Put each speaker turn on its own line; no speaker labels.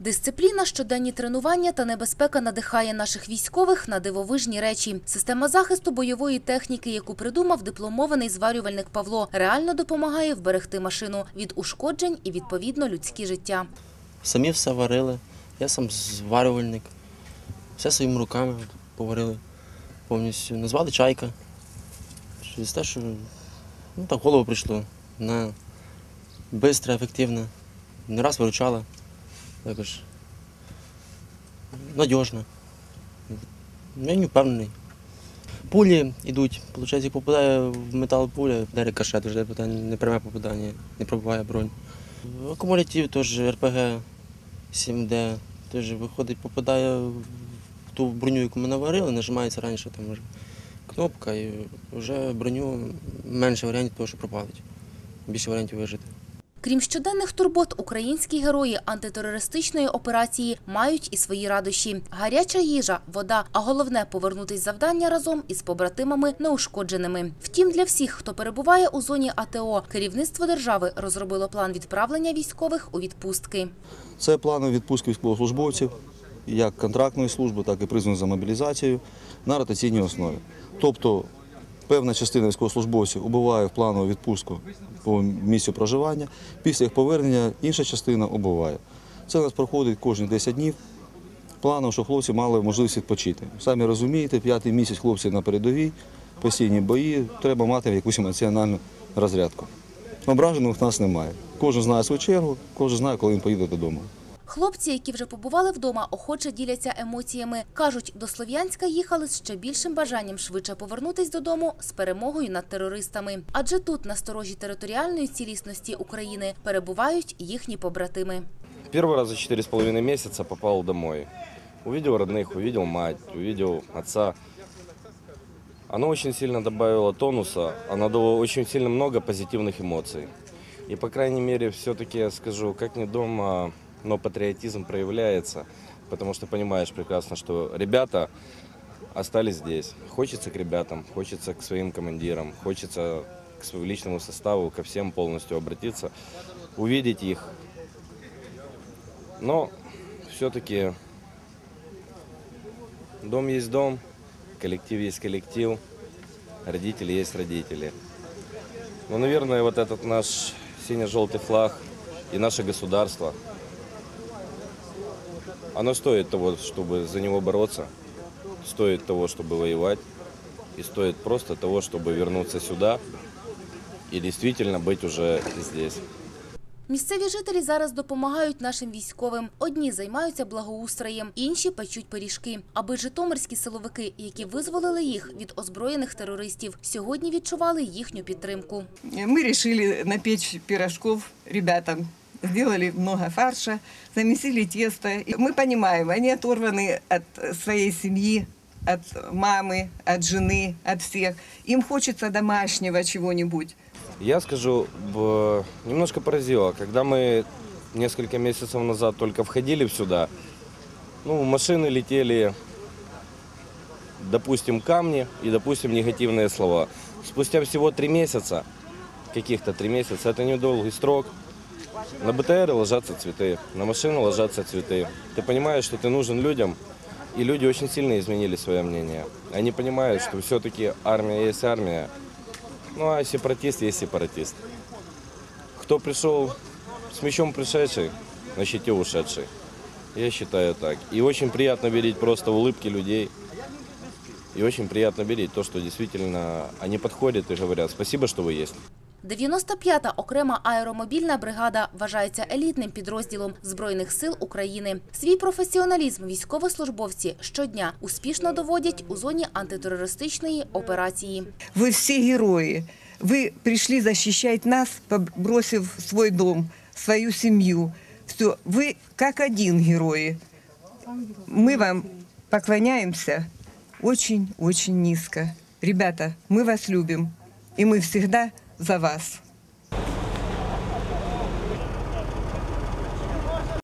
Дисципліна, щоденні тренування та небезпека надихає наших військових на дивовижні речі. Система захисту бойової техніки, яку придумав дипломований зварювальник Павло, реально допомагає вберегти машину від ушкоджень і відповідно людські життя.
Самі все варили. Я сам зварювальник. Все своїми руками поварили повністю. Назвали чайка. Через те, що ну, так голову прийшло. На швидко, ефективно. Не раз виручала. Також надіжно. Я не впевнений. Пулі йдуть, виходить, як попадає в метал пуля, де рикошет, вже не пряме попадання, не пробиває бронь. Акумулятив теж РПГ 7D, теж виходить, попадає в ту броню, яку ми наварили, нажимається раніше там вже кнопка, і вже броню менше варіантів того, що пропалить. Більше варіантів вижити.
Крім щоденних турбот, українські герої антитерористичної операції мають і свої радощі: гаряча їжа, вода, а головне повернутись завдання разом із побратимами неушкодженими. Втім, для всіх, хто перебуває у зоні АТО, керівництво держави розробило план відправлення військових у відпустки.
Це плани відпустки військовослужбовців, як контрактної служби, так і призваних за мобілізацією на ротаційній основі. Тобто певна частина військовослужбовців убуває в планову відпустку по місцю проживання, після їх повернення інша частина убуває. Це у нас проходить кожні 10 днів. Планом, щоб хлопці мали можливість відпочити. Самі розумієте, п'ятий місяць хлопці на передовій, постійні бої, треба мати якусь емоціональну розрядку. Ображених в нас немає. Кожен знає свою чергу, кожен знає, коли він поїде додому.
Хлопці, які вже побували вдома, охоче діляться емоціями. Кажуть, до Слов'янська їхали з ще більшим бажанням швидше повернутись додому з перемогою над терористами. Адже тут, на сторожі територіальної цілісності України, перебувають їхні побратими.
Первый раз за четыре с половиной месяца попал домой. Увидел родных, увидел мать, увидел отца. Оно очень сильно добавило тонуса, оно дало очень сильно много позитивных эмоций. И, по крайней мере, все-таки я скажу, как не дома, но патриотизм проявляется, потому что понимаешь прекрасно, что ребята остались здесь. Хочется к ребятам, хочется к своим командирам, хочется к своему личному составу, ко всем полностью обратиться, увидеть их, но все-таки дом есть дом, коллектив есть коллектив, родители есть родители. Но, наверное, вот этот наш сине-желтый флаг и наше государство, оно стоит того, чтобы за него бороться, стоит того, чтобы воевать, и стоит просто того, чтобы вернуться сюда и действительно быть уже здесь.
Місцеві жителі зараз допомагають нашим військовим. Одні займаються благоустроєм, інші печуть пиріжки. Аби житомирські силовики, які визволили їх від озброєних терористів, сьогодні відчували їхню підтримку.
Мы решили напечь пирожков ребятам. Сделали много фарша, замесили тесто. И мы понимаем, они оторваны от своей семьи, от мамы, от жены, от всех. Им хочется домашнего чего-нибудь.
Я скажу, немножко поразило, когда мы несколько месяцев назад только входили сюда, ну, машины летели, допустим, камни и, допустим, негативные слова. Спустя всего три месяца, каких-то три месяца, это недолгий срок, на БТР ложатся цветы, на машину ложатся цветы. Ты понимаешь, что ты нужен людям, и люди очень сильно изменили свое мнение. Они понимают, что все-таки армия есть армия, ну а сепаратист есть сепаратист. Кто пришел с мечом пришедший, на щите ушедший. Я считаю так. И очень приятно видеть просто улыбки людей. И очень приятно видеть то, что действительно они подходят и говорят спасибо, что вы есть.
95-та окрема аеромобільна бригада вважається елітним підрозділом Збройних сил України. Свій професіоналізм військовослужбовці щодня успішно доводять у зоні антитерористичної операції.
Вы все герои. Вы пришли защищать нас, бросив свой дом, свою семью. Все, вы как один герои. Мы вам поклоняемся очень-очень низко. Ребята, мы вас любим, и мы всегда за вас.